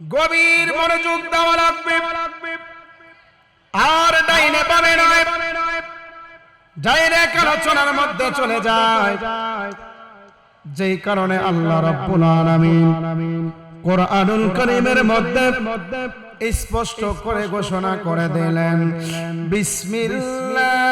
গভীর মনোযোগ দেওয়া লাগবে। আর ডাইনে পাবে নয়। ডাইরেক্ট আলোচনার মধ্যে চলে যায়। যেই কারণে আল্লাহ রাব্বুল আলামিন কোরআনুল কারীমের মধ্যে স্পষ্ট করে ঘোষণা করে দিলেন বিসমিল্লাহির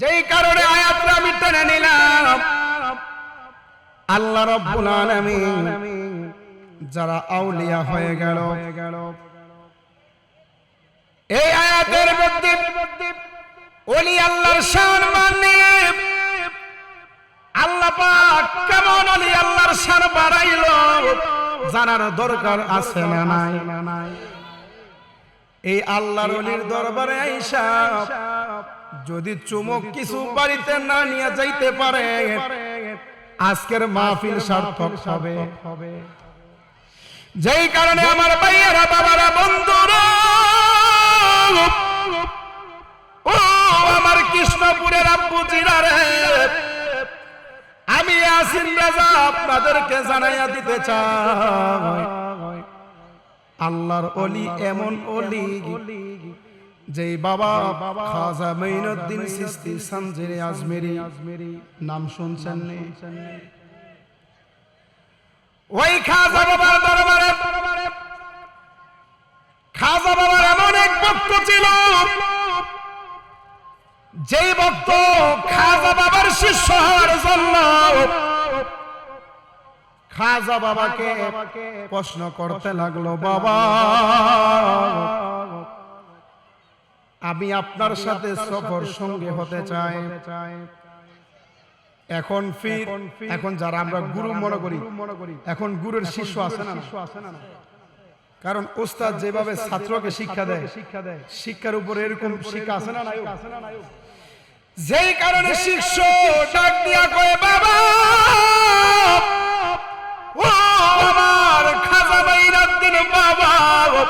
যেই কারণে আয়াতটা আমি টেনে নিলাম। আল্লাহ রব্বুল আলামিন যারা আউলিয়া হয়ে গেল। এই আয়াতের মধ্যে ওলি আল্লাহর শান মানে আল্লাহ পাক কেমন ওলি আল্লাহর শান বাড়াইলো জানার দরকার আছে না নাই? এই আল্লাহর অলির দরবারে আইসা যদি চুমক কিছু বাড়িতে না নিয়ে যাইতে পারে আজকের মাহফিল সার্থক হবে। যেই কারণে আমার ভাইয়েরা বাবারা বন্ধুরা ও আমার কৃষ্ণপুরের আব্বু জিরারে আমি আসিন রাজা আপনাদেরকে জানাইয়া দিতে চাই। আল্লাহর অলি এমন অলি। যেই বাবা খাজা মঈনুদ্দিন সিস্তি সানজিরে আজমেরি নাম শুনছেন নি? ওই খাজা বাবার দরবারে খাজা বাবার এমন এক ভক্ত ছিল যেই ভক্ত খাজা বাবার শিষ্য হওয়ার জন্য খাজা বাবাকে প্রশ্ন করতে লাগল বাবা আমি আপনার সাথে সফর সঙ্গে হতে চাই। এখন ফির এখন যারা আমরা গুরু মনে করি এখন গুরুর শিষ্য আছে না কারণ ওস্তাদ যেভাবে ছাত্রকে শিক্ষা দেয় শিক্ষা দেয় শিক্ষার উপরে এরকম শিক্ষা আছে না যেই কারণে শিষ্য ডাক দিয়া কয়ে বাবা! ও আমার খাজা বাইরাদ্দিন বাবা! আমি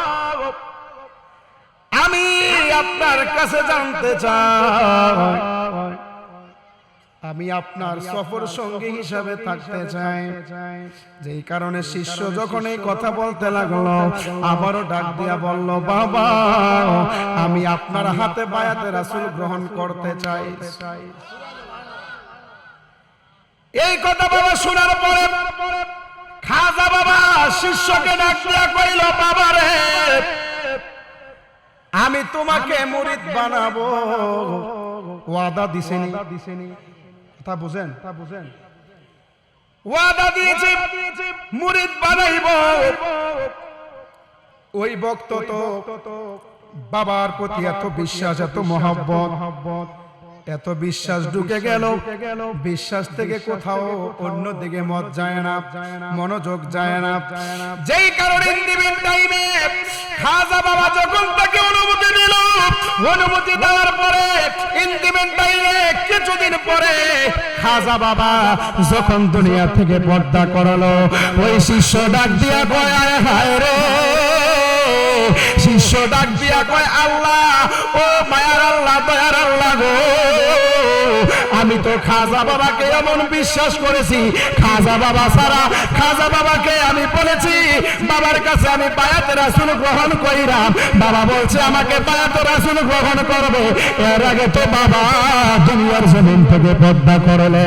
আপনার কাছে জানতে চাই। আমি আপনার সফর সঙ্গী হিসাবে থাকতে চাই। যেই কারণে শিষ্য যখন এই কথা বলতে লাগল আবারও ডাক দিয়া বলল বাবা আমি আপনার হাতে বায়াতে রাসূল গ্রহণ করতে চাই। এই কথা বাবা শোনার পরে খাজা বাবা শিষ্যকে ডাক দিয়া কইল বাবা রে আমি তোমাকে মুরিদ বানাবো। ওয়াদা দিছেনি। তা কথা বুঝেন তা বুঝেন। ওয়াদা দিয়েছে মুরিদ বানাইব। ওই ভক্ত তো বাবার প্রতি এত বিশ্বাস এত মহব্বত। এত বিশ্বাস ঢুকে গেল। বিশ্বাস থেকে কোথাও অন্য দিকে মত যায় না। মনোযোগ যায় না। যেই কারণে দিবেন টাইমে খাজা বাবা যখন তাকে অনুমতি দিল অনুমতি দেওয়ার পরে ইন্দিমেন্ট টাইমে কিছুদিন পরে খাজা বাবা যখন দুনিয়া থেকে পর্দা করল ওই শিষ্য ডাক দিয়া কয় হায় রে! শিষ্য ডাক দিয়া কয়, আল্লাহ, ও মায়ার আল্লাহ, দয়ার আল্লাহ গো। আমি তো খাজা বাবাকে এমন বিশ্বাস করেছি, খাজা বাবা সারা খাজা বাবাকে আমি বলেছি, বাবার কাছে আমি বায়াত রাসুল গ্রহণ করিলাম। বাবা বলছে, আমাকে বায়াত রাসুল গ্রহণ করবে। এর আগে তো বাবা দুনিয়ার জমিন থেকে পদ্মা করলে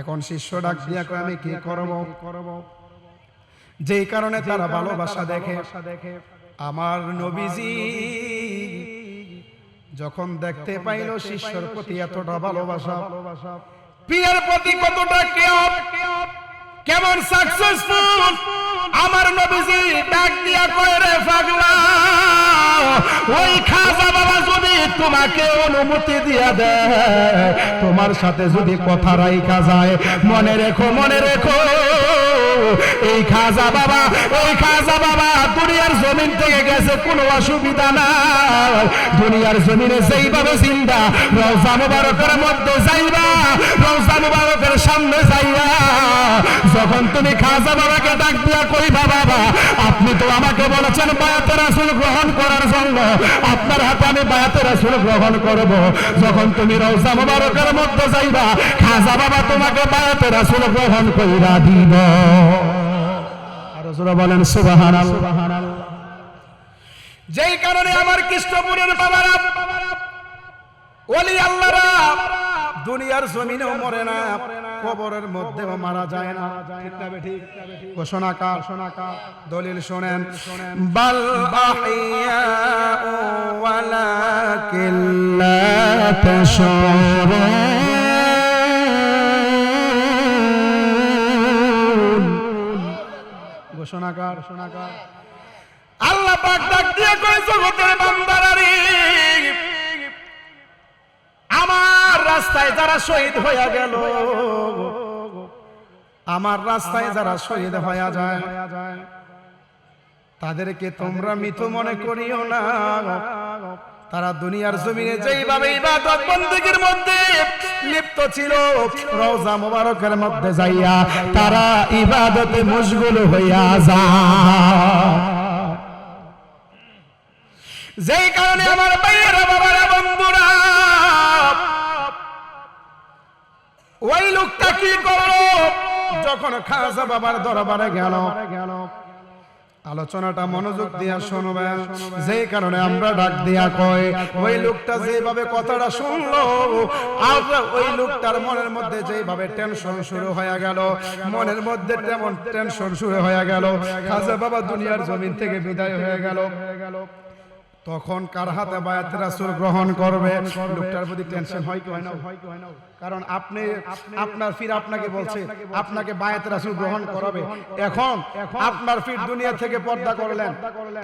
এখন শিষ্য ডাক দিয়া কয়, আমি কি করব করব? যেই কারণে তারা ভালোবাসা দেখে। আমার নবীজি যখন দেখতে পাইল শিষ্যর প্রতি এতটা ভালোবাসা। প্রিয়ার প্রতি কতটা কেউ কেমন সাকসেসফুল আমার নবীজি ডাক দিয়া কয় রে পাগলা ওই খাজা বাবা যদি তোমাকে অনুমতি দিয়া দেয় তোমার সাথে যদি কথা রাইখা যায় মনে রেখো মনে রেখো। এই খাজা বাবা, ওই খাজা বাবা দুনিয়ার জমিন থেকে গেছে, কোনো অসুবিধা নাই। দুনিয়ার জমিনে যেইভাবে চিন্তা রওজা মুবারকের মধ্যে যাইবা রওজা মুবারকের সামনে যাইবা যখন তুমি খাজা বাবাকে ডাক দিয়া কইবা, বাবা, আপনি তো আমাকে বলেছেন বায়াতের আসল গ্রহণ করার জন্য। আপনার হাতে আমি বায়াতের আসল গ্রহণ করব। যখন তুমি রওজা মুবারকের মধ্যে যাইবা, খাজা বাবা তোমাকে বায়াতের আসল গ্রহণ কইরা দিব। যেই কারণে আমার কৃষ্ণপুরের বাবারা দুনিয়ার জমিনেও মরে না, কবরের মধ্যেও মারা যায় না। না বেঠিক ঘোষণা কার? দলিল শোনেন। বাল আল্লাহ পাক ডাক দিয়ে জগতের বান্দারারে, আমার রাস্তায় যারা শহীদ হইয়া গেল, আমার রাস্তায় যারা শহীদ হইয়া যায়, তাদেরকে তোমরা মৃত মনে করিও না। তারা দুনিয়ার জমিনে যেইভাবে ইবাদত বন্দীগীর মধ্যে লিপ্ত ছিল রওজা মোবারকের মধ্যে যাইয়া তারা ইবাদতে মশগুল হইয়া যায়। যেই কারণে আমার ভাইয়েরা বাবারা বন্ধুরা ওই লোকটা কি করল? যখন খাজা বাবার দরবারে গেল গেল। আলোচনাটা মনোযোগ দিয়া শুনবেন যে কারণে আমরা ডাক দিয়া কয় ওই লোকটা যেভাবে কথাটা শুনলো আমরা ওই লোকটার মনের মধ্যে যেভাবে টেনশন শুরু হয়ে গেল, মনের মধ্যে তেমন টেনশন শুরু হয়ে গেল খাজা বাবা দুনিয়ার জমিন থেকে বিদায় হয়ে গেল। তখন কার হাতে বায়াত রাসূল গ্রহণ করবে? লোকটার প্রতি টেনশন হয় কি হয় না? কারণ আপনি, আপনার ফির আপনাকে বলছে, আপনাকে বায়াত রাসূল গ্রহণ করাবে। এখন আপনার ফির দুনিয়া থেকে পর্দা করলেন।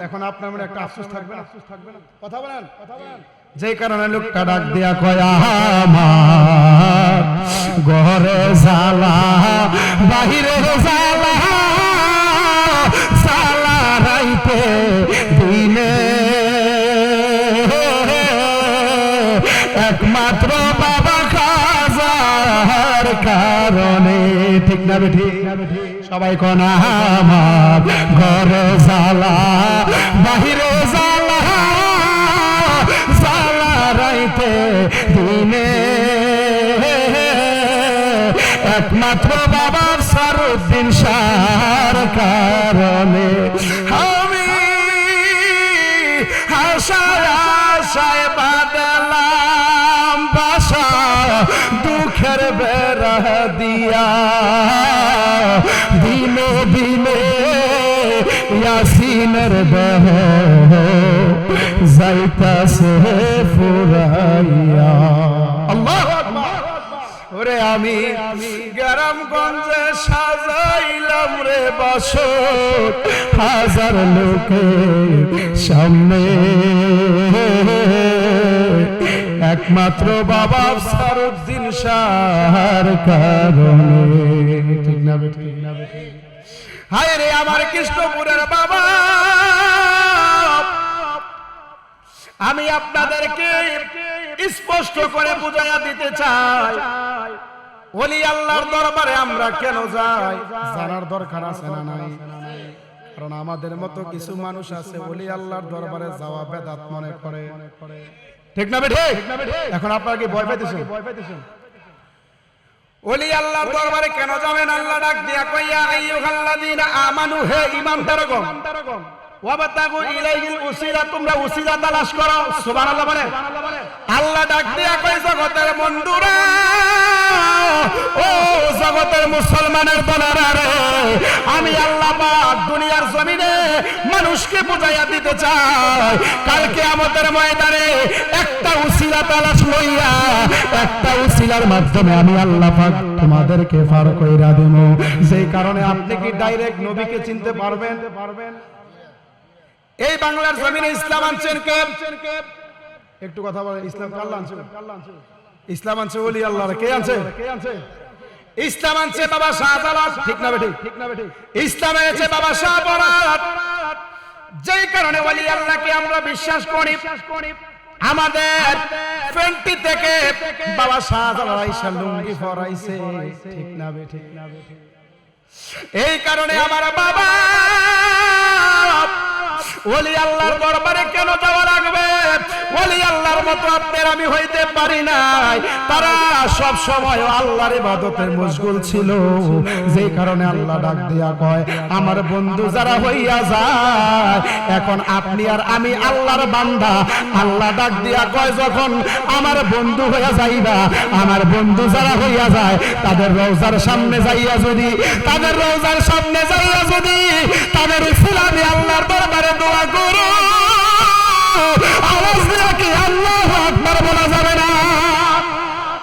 এখন আপনার মনে একটা আফসোস থাকবে না? কথা বলেন। যেই কারণে লোকটা ডাক দিয়া কয় আমার ঘরে জালা বাহিরে জালা ঠিক না ঠিক সবাই কোন ঘরে জালা বাহিরে জালা জালা রাইতে দিনে। একমাত্র বাবার সারুদ্দিন সার কারণে আমি আশায় আশায় বাদলাম বাসা দুঃখের বেড়া দিয়া। দিনে দিনে ইয়াসিনের দেহ যাইতাছে ফুরাইয়া। ওরে আমি গ্রামগঞ্জে সাজাইলাম রে বাস হাজার লোকের সামনে। একমাত্র বাবা সারুদ্দিন শাহর কারণে। ঠিক না ঠিক না হায় রে আমার কৃষ্ণপুরের বাবা। আমি আপনাদেরকে স্পষ্ট করে বুঝাইয়া দিতে চাই। ওলি আল্লাহর দরবারে আমরা কেন যাই? জানার দরকার আছে না নাই? কারণ আমাদের মতো কিছু মানুষ আছে ওলি আল্লাহর দরবারে যাওয়া বেদাত মনে করে। ঠিক না বেঠে? এখন আপনারা কি ভয় পাইতেছেন ভয় পাইতেছেন ওলি আল্লাহর দরবারে কেন যাবেন? আল্লাহ ডাক দিয়া কইয়া আইয়ুহাল্লাযীনা আমানু হে ঈমানদারগণ আমি আল্লাহ দুনিয়ার জমিনে মানুষকে বুঝাইয়া দিতে চাই। কালকে আমাদের ময়দানে একটা উসিলা তালাশ লইয়া, একটা উসিলার মাধ্যমে আমি আল্লাহ তোমাদেরকে পার কইরা দেব। যেই কারণে আপনি কি ডাইরেক্ট নবীকে চিনতে পারবেন পারবেন? এই বাংলার জমিনে ইসলাম আনছেন কে? একটু কথা বলেন ইসলাম কাল্লা আনছে ইসলাম আনছে বলি আল্লাহ কে আনছে? কে আনছে? ইসলাম আনছে বাবা শাহজালাল। ঠিক না বেঠিক? ঠিক না বেঠিক? ইসলাম এনেছে বাবা শাহবরাত। যেই কারণে ওলি আল্লাহকে আমরা বিশ্বাস করি। আমাদের ফেন্টি থেকে বাবা শাহজালাল আইসা লুঙ্গি ফরাইছে ঠিক না বেঠিক? এই কারণে আমার বাবা ওলি আল্লাহর দরবারে কেন যাওয়া লাগবে? ওলি আল্লাহর মতো আপনার আমি হইতে পারি নাই। তারা সব সময় আল্লাহর ইবাদতের মশগুল ছিল। যেই কারণে আল্লাহ ডাক দিয়া কয়, আমার বন্ধু যারা হইয়া যায়, এখন আপনি আর আমি আল্লাহর বান্দা। আল্লাহ ডাক দিয়া কয়, যখন আমার বন্ধু হইয়া যাইবা, আমার বন্ধু যারা হইয়া যায়, তাদের রোজার সামনে যাইয়া যদি, তাদের রোজার সামনে যাইয়া যদি, তাদের ফুল আল্লাহর দরবারে দোয়া দোয়া করো। আওয়াজ দিয়ে আল্লাহ আকবার বলা যাবে।